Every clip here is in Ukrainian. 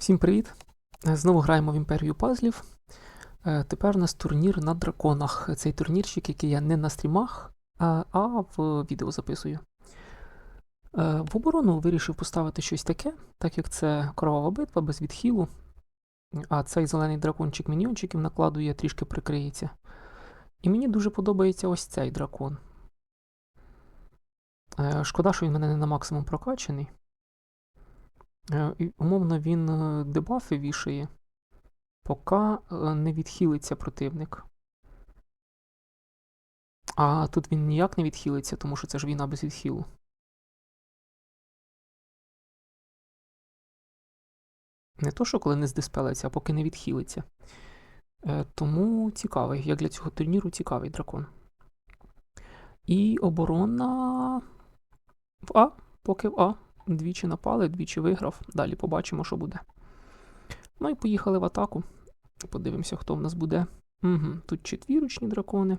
Всім привіт! Е, Знову граємо в імперію пазлів. Е, Тепер у нас турнір на драконах. Цей турнірчик, який я не на стрімах, а а в відео записую. Е, В оборону вирішив поставити щось таке, так як це кровава битва без відхилу. А цей зелений дракончик міньйончиків накладує, трішки прикриється. І мені дуже подобається ось цей дракон. Е, Шкода, що він в мене не на максимум прокачаний. Е, Умовно, він е, дебафи вішає, поки е, не відхилиться противник. А тут він ніяк не відхилиться, тому що це ж війна без відхилу. Не то, що коли не здиспелиться, а поки не відхилиться. Тому цікавий, як для цього турніру цікавий дракон. І оборона в А, поки в А. Двічі напали, двічі виграв. Далі побачимо, що буде. Ну і поїхали в атаку. Подивимося, хто в нас буде. Угу, Тут четвірочні дракони.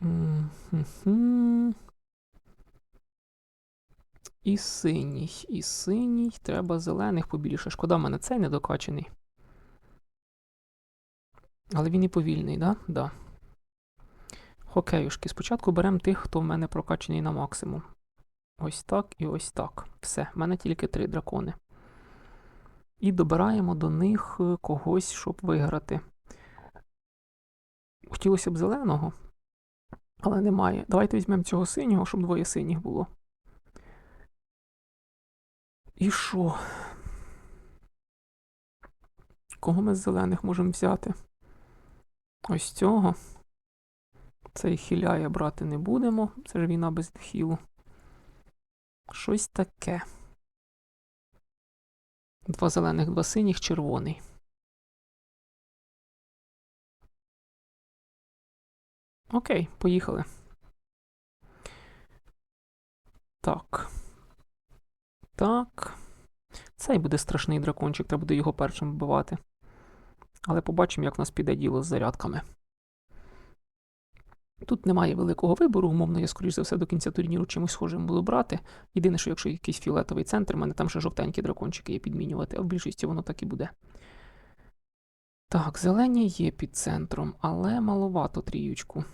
Мгм. І синій, і синій. Треба зелених побільше. Шкода, в мене цей недокачений. Але він і повільний, да? Да. Хокеюшки. Спочатку беремо тих, хто в мене прокачаний на максимум. Ось так і ось так. Все, в мене тільки три дракони. І добираємо до них е, когось, щоб виграти. Хотілося б зеленого, але немає. Давайте візьмемо цього синього, щоб двоє синіх було. І що? Кого ми з зелених можемо взяти? Ось цього. Цей хиляє брати не будемо. Це ж війна без хілу. Щось таке. Два зелених, два синіх, червоний. Окей, поїхали. Так. Так. Цей буде страшний дракончик, треба буде його першим вбивати. Але побачимо, як в нас піде діло з зарядками. Тут немає великого вибору, умовно, я, скоріш за все, до кінця турніру чимось схожим буду брати. Єдине, що якщо якийсь фіолетовий центр, в мене там ще жовтенькі дракончики є підмінювати, а в більшості воно так і буде. Так, зелені є під центром, але маловато тріючку.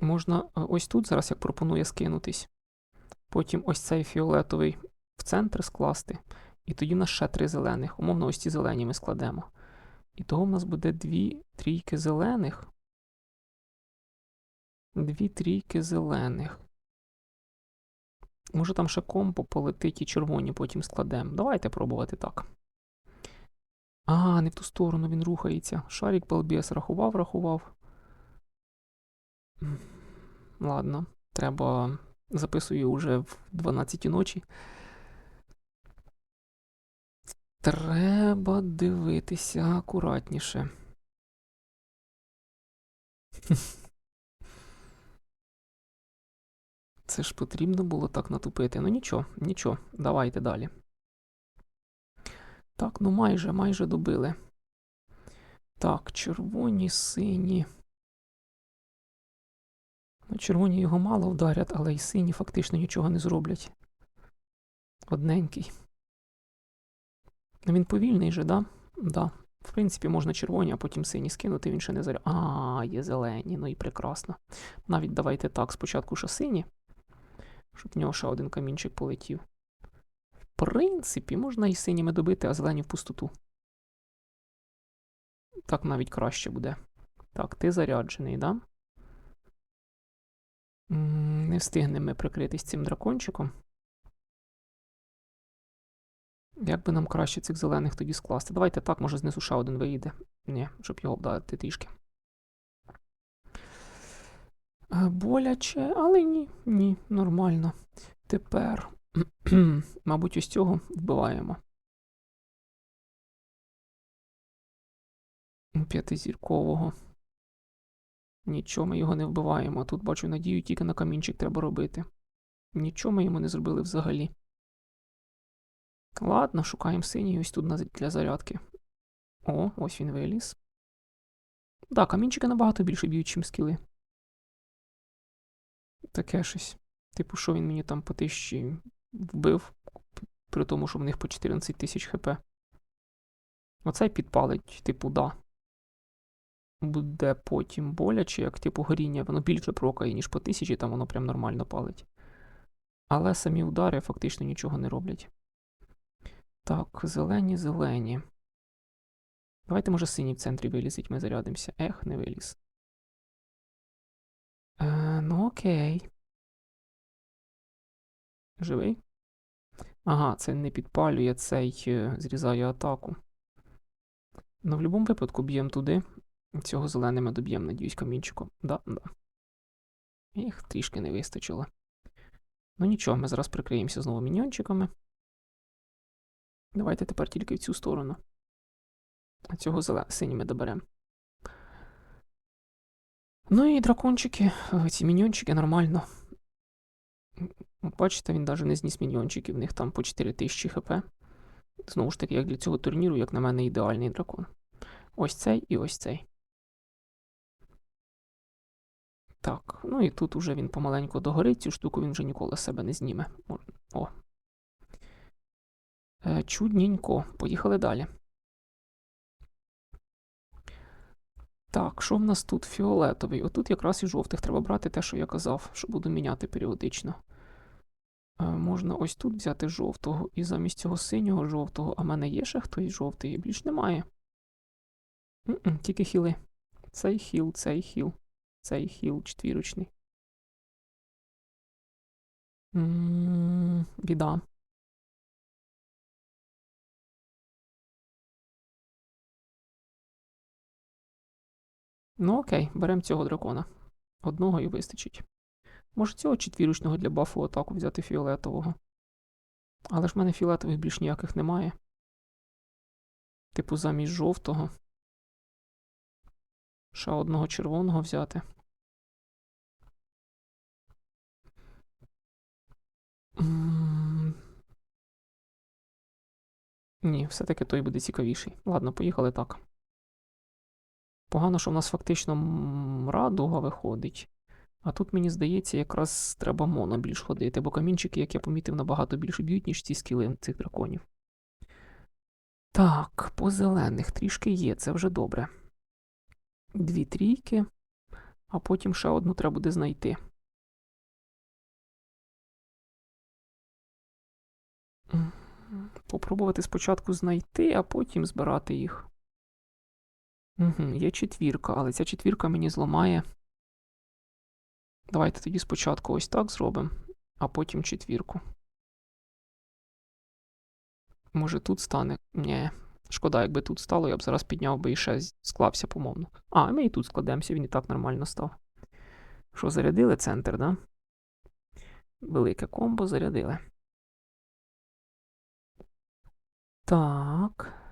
Можна е, ось тут зараз, як пропонує, скинутись. Потім ось цей фіолетовий в центр скласти. І тоді в нас ще три зелених. Умовно, ось ці зелені ми складемо. І того в нас буде дві трійки зелених. Дві трійки зелених. Може там ще комбо полетить і червоні потім складемо. Давайте пробувати так. А, не в ту сторону він рухається. Шарик балбес рахував, рахував. Ладно, треба. Записую вже в 12 ночі. Треба дивитися акуратніше. Це ж потрібно було так натупити. Ну нічого, нічого, давайте далі. Так, ну майже, майже добили. Так, червоні, сині. Ну, червоні його мало вдарять, але й сині фактично нічого не зроблять. Одненький. Він повільний же, да? Да. В принципі, можна червоні, а потім сині скинути, він ще не заря. А, є зелені, ну і прекрасно. Навіть давайте так, спочатку ще сині, щоб в нього ще один камінчик полетів. В принципі, можна і синіми добити, а зелені в пустоту. Так навіть краще буде. Так, ти заряджений, да? Не встигнемо прикритись цим дракончиком. Як би нам краще цих зелених тоді скласти? Давайте так, може знизу ще один виїде. Ні, щоб його вдати трішки. Е, Боляче, але ні, ні, нормально. Тепер, мабуть, ось цього вбиваємо. П'ятизіркового. Нічого ми його не вбиваємо. Тут бачу надію, тільки на камінчик треба робити. Нічого ми йому не зробили взагалі. Ладно, шукаємо синій ось тут для зарядки. О, ось він виліз. Так, камінчики набагато більше б'ють, ніж скіли. Таке щось. Типу, що він мені там по тисячі вбив, при тому, що в них по 14 тисяч хп. Оцей підпалить, типу, да. Буде потім боляче, як типу горіння, воно більше прокає, ніж по тисячі, там воно прям нормально палить. Але самі удари фактично нічого не роблять. Так, зелені, зелені. Давайте, може, синій в центрі вилізить, ми зарядимося. Ех, не виліз. Е, ну окей. Живий? Ага, це не підпалює, цей е, зрізає атаку. Ну, в будь-якому випадку б'ємо туди. Цього зеленими доб'ємо, надіюсь, камінчиком. Да, да. Їх трішки не вистачило. Ну нічого, ми зараз прикриємося знову міньйончиками. Давайте тепер тільки в цю сторону. Цього синіми доберемо. Ну і дракончики, е, ці міньйончики нормально. Бачите, він навіть не зніс міньйончиків, в них там по 4000 хп. Знову ж таки, як для цього турніру, як на мене, ідеальний дракон. Ось цей і ось цей. Так, ну і тут уже він помаленьку догорить, цю штуку він вже ніколи себе не зніме. О. Е, чудненько. Поїхали далі. Так, що в нас тут фіолетовий? Отут якраз і жовтих треба брати те, що я казав, що буду міняти періодично. Е, можна ось тут взяти жовтого і замість цього синього жовтого, а в мене є ще хтось жовтий, більш немає. М-м, тільки хіли. Цей хіл, цей хіл, цей хіл четвірочний. М, Біда. Ну окей, беремо цього дракона. Одного і вистачить. Може цього четвірочного для бафу атаку взяти фіолетового. Але ж в мене фіолетових більш ніяких немає. Типу замість жовтого. Ще одного червоного взяти. Ні, все-таки той буде цікавіший. Ладно, поїхали так. Погано, що в нас фактично радуга виходить. А тут, мені здається, якраз треба моно більш ходити, бо камінчики, як я помітив, набагато більше б'ють, ніж ці скіли цих драконів. Так, по зелених трішки є, це вже добре. Дві трійки, а потім ще одну треба буде знайти. Попробувати спочатку знайти, а потім збирати їх. Угу, є четвірка, але ця четвірка мені зламає. Давайте тоді спочатку ось так зробимо, а потім четвірку. Може тут стане? Ні. Шкода, якби тут стало, я б зараз підняв би і ще склався, по-моєму. А, ми і тут складемося, він і так нормально став. Що, зарядили центр, да? Велике комбо зарядили. Так.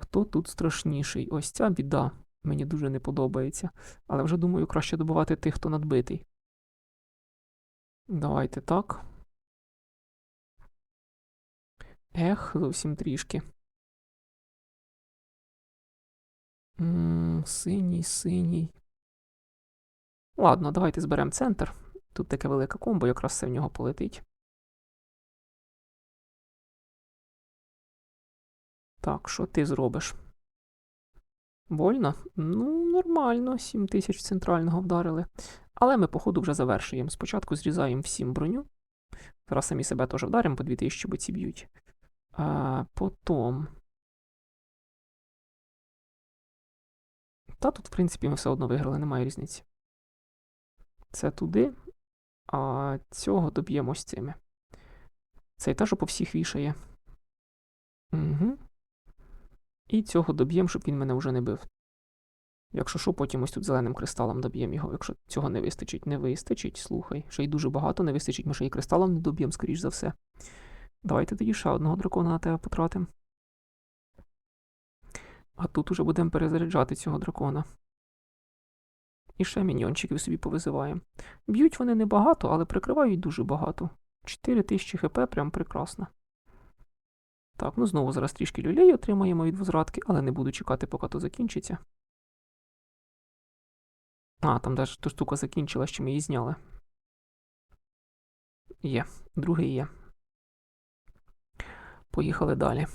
Хто тут страшніший? Ось ця біда. Мені дуже не подобається. Але вже думаю, краще добивати тих, хто надбитий. Давайте так. Ех, зовсім трішки. Синій, синій. Ладно, давайте зберемо центр. Тут таке велике комбо, якраз все в нього полетить. Так, що ти зробиш? Больно? Ну, нормально, 7 тисяч центрального вдарили. Але ми, походу, вже завершуємо. Спочатку зрізаємо всім броню. Зараз самі себе теж вдаримо по 2000, бо ці б'ють. А, потім. Та тут, в принципі, ми все одно виграли, немає різниці. Це туди, а цього доб'ємо ось цими. Цей теж по всіх вішає. Угу. І цього доб'ємо, щоб він мене вже не бив. Якщо що, потім ось тут зеленим кристалом доб'ємо його, якщо цього не вистачить. Не вистачить, слухай. Ще й дуже багато не вистачить, ми ще й кристалом не доб'ємо, скоріш за все. Давайте тоді ще одного дракона на тебе потратимо. А тут уже будемо перезаряджати цього дракона. І ще міньйончиків собі повизиваємо. Б'ють вони небагато, але прикривають дуже багато. 4000 хп прям прекрасно. Так, ну знову зараз трішки люлей отримаємо від возвратки, але не буду чекати, поки то закінчиться. А, там навіть та штука закінчилась, що ми її зняли. Є, другий є. Поїхали далі.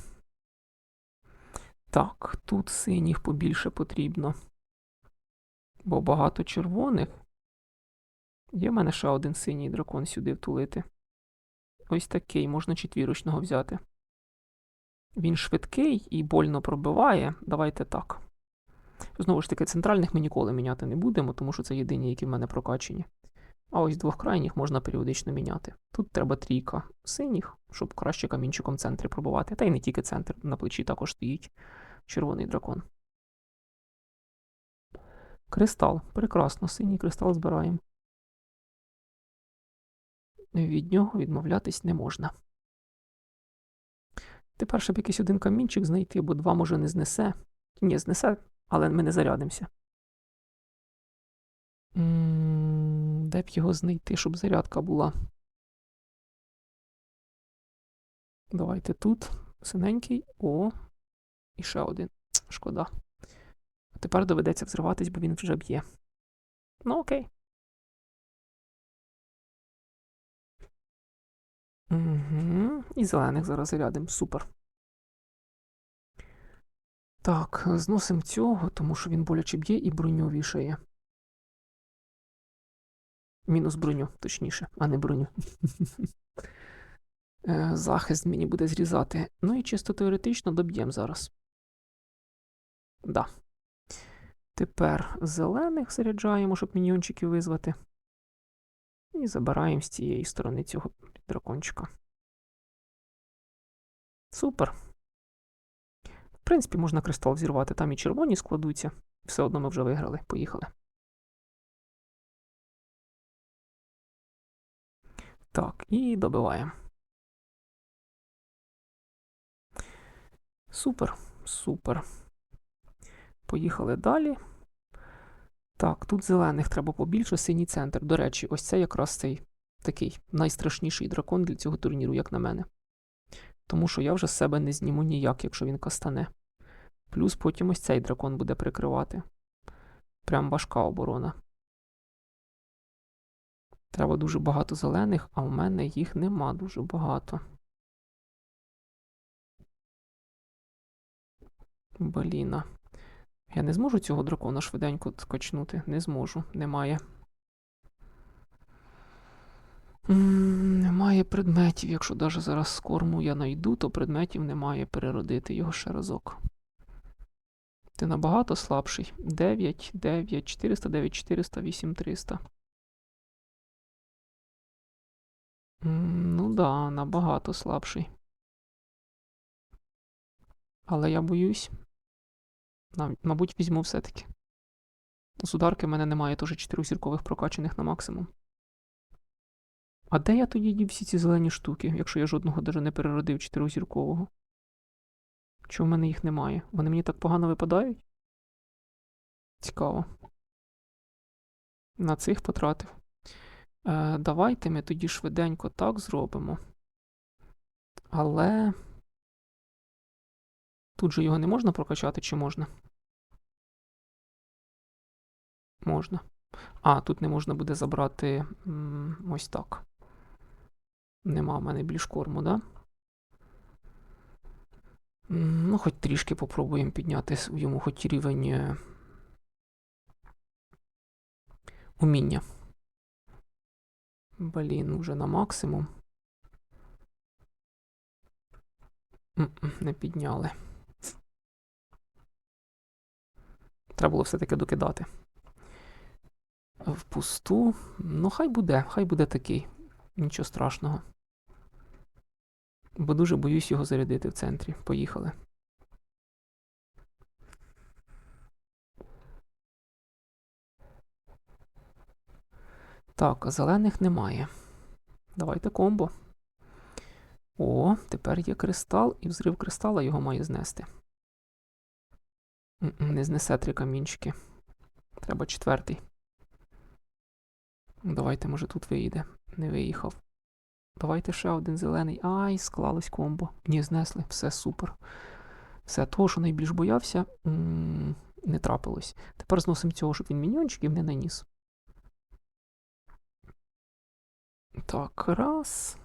Так, тут синіх побільше потрібно. Бо багато червоних. Є в мене ще один синій дракон сюди втулити. Ось такий, можна четвірочного взяти. Він швидкий і больно пробиває. Давайте так. Знову ж таки, центральних ми ніколи міняти не будемо, тому що це єдині, які в мене прокачені. А ось двох крайніх можна періодично міняти. Тут треба трійка синіх, щоб краще камінчиком центри пробувати. Та й не тільки центр, на плечі також стоїть червоний дракон. Кристал. Прекрасно, синій кристал збираємо. Від нього відмовлятись не можна. Тепер, щоб якийсь один камінчик знайти, бо два може не знесе. Ні, знесе, але ми не зарядимося. М, Де б його знайти, щоб зарядка була? Давайте тут. Синенький. О. І ще один. Шкода. Тепер доведеться взриватись, бо він вже б'є. Ну, окей. Угу. І зелених зараз зарядимо. Супер. Так, зносимо цього, тому що він боляче б'є і броню вішає. Мінус броню, точніше, а не броню. Е, Захист мені буде зрізати. Ну і чисто теоретично доб'ємо зараз. Да. Тепер зелених заряджаємо, щоб міньйончиків визвати. І забираємо з цієї сторони цього дракончика. Супер. В принципі, можна кристал взірвати. Там і червоні складуться. Все одно ми вже виграли. Поїхали. Так, і добиваємо. Супер, супер. Поїхали далі. Так, тут зелених треба побільше, синій центр. До речі, ось це якраз цей такий найстрашніший дракон для цього турніру, як на мене. Тому що я вже з себе не зніму ніяк, якщо він кастане. Плюс потім ось цей дракон буде прикривати. Прям важка оборона. Треба дуже багато зелених, а у мене їх нема дуже багато. Бліна. Я не зможу цього дракона швиденько скачнути? Не зможу, немає. М, Немає предметів. Якщо навіть зараз з корму я найду, то предметів немає переродити його ще разок. Ти набагато слабший. 9, 9, 400, 9, 400, 8, 300. Ну да, набагато слабший. Але я боюсь. Мабуть, візьму все-таки. З ударки в мене немає теж чотирьохзіркових прокачаних на максимум. А де я тоді дів всі ці зелені штуки, якщо я жодного даже не переродив чотирьохзіркового? Чого в мене їх немає? Вони мені так погано випадають? Цікаво. На цих потратив. Е, давайте ми тоді швиденько так зробимо. Але. Тут же його не можна прокачати, чи можна? Можна. А, тут не можна буде забрати ось так. Нема в мене більш корму, да? Ну, хоч трішки попробуємо підняти йому хоч рівень е, уміння. Блін, вже на максимум. Не підняли. Треба було все-таки докидати. В пусту. Ну, хай буде, хай буде такий. Нічого страшного. Бо дуже боюсь його зарядити в центрі. Поїхали. Так, зелених немає. Давайте комбо. О, тепер є кристал, і взрив кристала його має знести. Не знесе три камінчики. Треба четвертий. Ну, Давайте, може, тут виїде. Не виїхав. Давайте ще один зелений. Ай, склалось комбо. Ні, знесли. Все супер. Все, того, що найбільш боявся, не трапилось. Тепер зносимо цього, щоб він міньйончиків не наніс. Так, раз.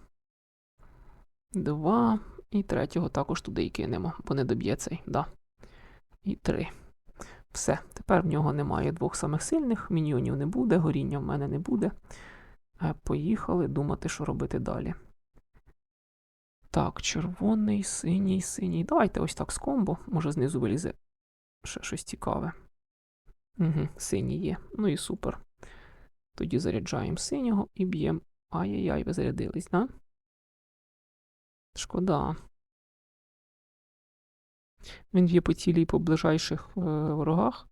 Два. І третього також туди і кинемо, бо не доб'є цей, да. І три. Все. Тепер в нього немає двох самих сильних, міньйонів не буде, горіння в мене не буде. Е, Поїхали думати, що робити далі. Так, червоний, синій, синій. Давайте ось так з комбо. Може знизу вилізе ще щось цікаве. Угу, синій є. Ну і супер. Тоді заряджаємо синього і б'ємо. Ай-яй-яй, ви зарядились, да? Шкода. Він б'є по цілі і по ближайших е, ворогах.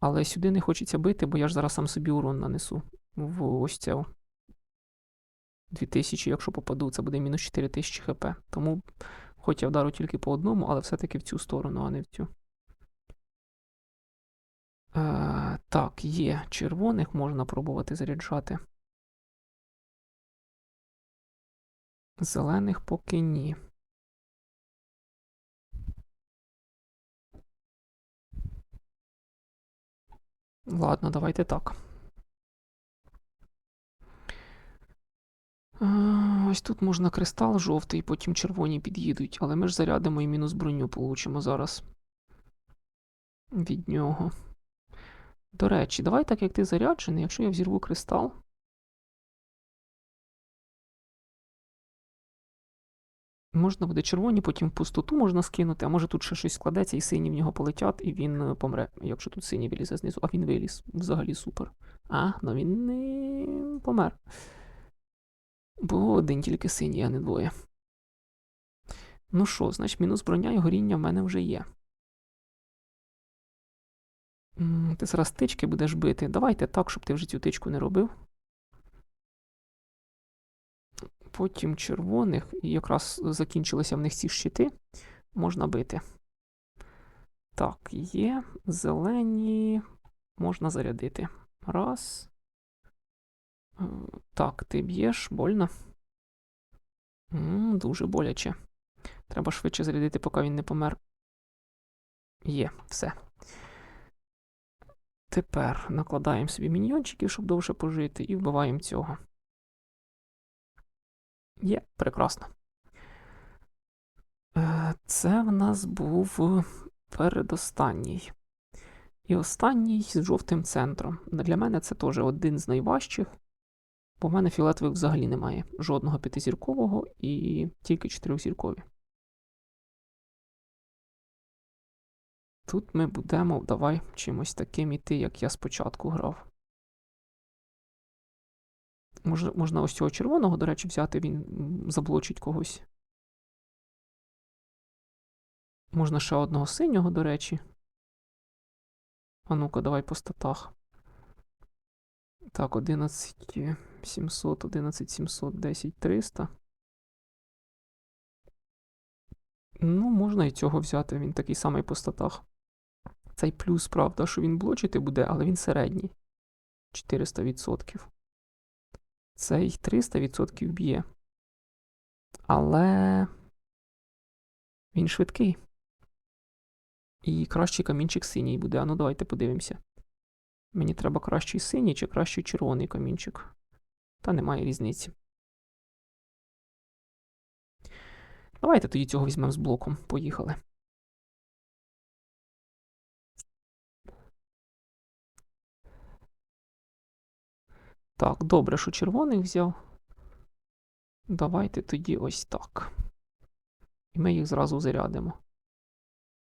Але сюди не хочеться бити, бо я ж зараз сам собі урон нанесу. В ось це. 2000, якщо попаду, це буде мінус 4000 хп. Тому, хоч я вдару тільки по одному, але все-таки в цю сторону, а не в цю. Е, так, є червоних, можна пробувати заряджати. Зелених поки ні. Ладно, давайте так. Ось тут можна кристал жовтий, потім червоні під'їдуть, але ми ж зарядимо і мінус броню получимо зараз. Від нього. До речі, давай так як ти заряджений, якщо я взірву кристал. Можна буде червоні, потім пустоту можна скинути, а може тут ще щось складеться, і сині в нього полетять, і він е, помре. Якщо тут синій вилізе знизу, а він виліз. Взагалі супер. А, ну він не помер. Бо один тільки синій, а не двоє. Ну що, значить, мінус броня і горіння в мене вже є. Ти зараз тички будеш бити. Давайте так, щоб ти вже цю тичку не робив. Потім червоних, і якраз закінчилися в них ці щити. Можна бити. Так, є. Зелені. Можна зарядити. Раз. Е, Так, ти б'єш, больно. М, Дуже боляче. Треба швидше зарядити, поки він не помер. Є, все. Тепер накладаємо собі міньйончиків, щоб довше пожити, і вбиваємо цього. Є, прекрасно. Е, Це в нас був передостанній. І останній з жовтим центром. Для мене це теж один з найважчих, бо в мене фіолетових взагалі немає. Жодного п'ятизіркового і тільки чотирьохзіркові. Тут ми будемо, давай, чимось таким іти, як я спочатку грав. Можна, можна ось цього червоного, до речі, взяти, він заблочить когось. Можна ще одного синього, до речі. А ну-ка, давай по статах. Так, 11 700, 11 700, 10 300. Ну, можна і цього взяти, він такий самий по статах. Цей плюс, правда, що він блочити буде, але він середній. 400%. Цей 300% б'є. Але він швидкий. І кращий камінчик синій буде. А ну давайте подивимося. Мені треба кращий синій чи кращий червоний камінчик. Та немає різниці. Давайте тоді цього візьмемо з блоком. Поїхали. Так, добре, що червоний взяв. Давайте тоді ось так. І ми їх зразу зарядимо.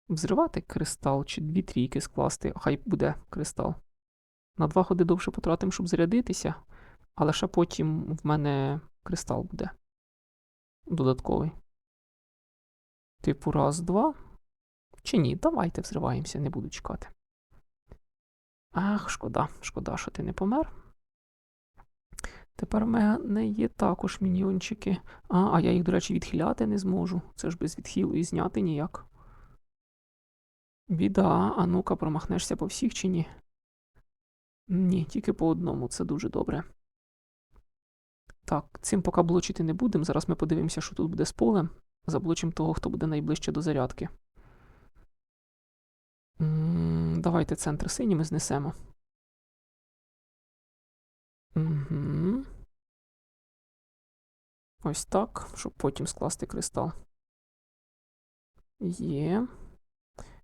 Взривати кристал чи дві трійки скласти, хай буде кристал. На два ходи довше потратимо, щоб зарядитися, але ще потім в мене кристал буде. Додатковий. Типу, раз, два. Чи ні? Давайте взриваємося, не буду чекати. Ах, шкода, шкода, що ти не помер. Тепер в мене є також міньйончики. А, а я їх, до речі, відхиляти не зможу. Це ж без відхилу і зняти ніяк. Біда, а ну-ка, промахнешся по всіх чи ні? Ні, тільки по одному, це дуже добре. Так, цим поки блочити не будемо. Зараз ми подивимося, що тут буде з полем. Заблочимо того, хто буде найближче до зарядки. Давайте центр синіми знесемо. Угу. Ось так, щоб потім скласти кристал. Є.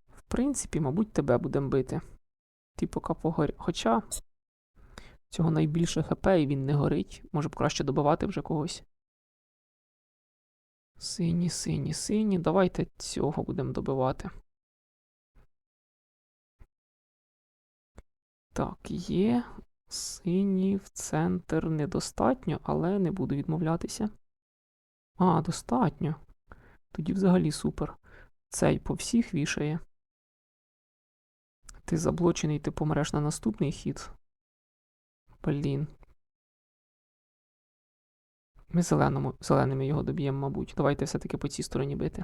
В принципі, мабуть, тебе будемо бити. Ти поки погорі. Хоча цього найбільше ХП і він не горить. Може б краще добивати вже когось. Сині, сині, сині. Давайте цього будемо добивати. Так, є. Сині в центр недостатньо, але не буду відмовлятися. А, достатньо. Тоді взагалі супер. Цей по всіх вішає. Ти заблочений, ти помреш на наступний хід. Блін. Ми зеленому, зеленими його доб'ємо, мабуть. Давайте все-таки по цій стороні бити.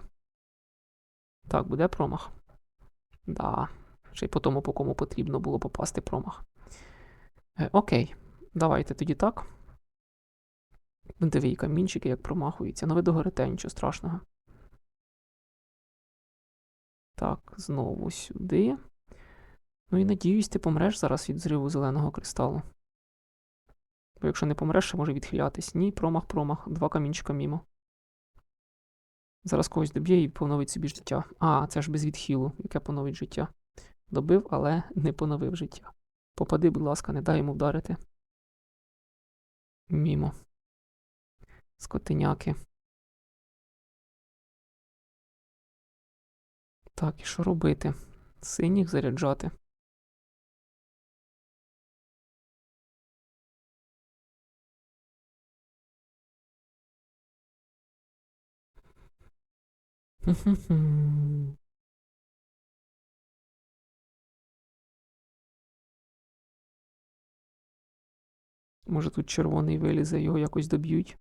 Так, буде промах? Да. Ще й по тому, по кому потрібно було попасти промах. Е, окей, давайте тоді так. Диви, камінчики як промахуються. Ну ви догорите, нічого страшного. Так, знову сюди. Ну і надіюсь, ти помреш зараз від зриву зеленого кристалу. Бо якщо не помреш, ще може відхилятись. Ні, промах, промах. Два камінчика мімо. Зараз когось доб'є і поновить собі життя. А, це ж без відхилу, яке поновить життя. Добив, але не поновив життя. Попади, будь ласка, не дай йому вдарити. Мімо. Скотиняки. Так, і що робити? Синіх заряджати. Може тут червоний вилізе, його якось доб'ють.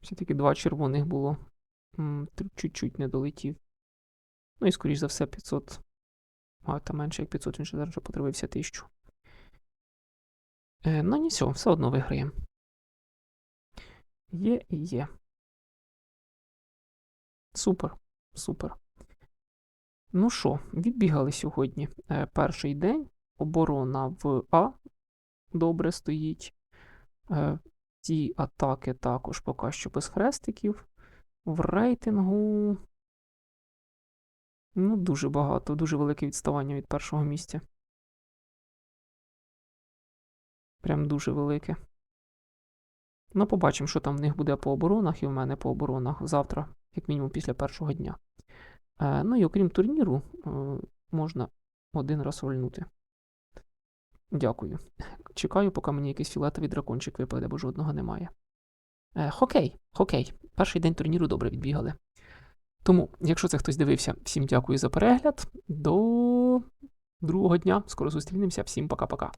Все-таки два червоних було. Чуть-чуть не долетів. Ну і скоріш за все 500. А, та менше як 500, він ще зараз вже подивився 1000. Е, ну, нічого, все одно виграємо. Є і є. Супер, супер. Ну що, відбігали сьогодні. Е, перший день. Оборона в А добре стоїть. Е, ті атаки також поки що без хрестиків. В рейтингу. Ну, дуже багато, дуже велике відставання від першого місця. Прям дуже велике. Ну, побачимо, що там в них буде по оборонах і в мене по оборонах завтра, як мінімум після першого дня. Е, ну і окрім турніру, е, можна один раз вольнути. Дякую. Чекаю, поки мені якийсь філетовий дракончик випаде, бо жодного немає. Е, хокей, хокей. Перший день турніру добре відбігали. Тому, якщо це хтось дивився, всім дякую за перегляд. До другого дня. Скоро зустрінемося. Всім пока-пока.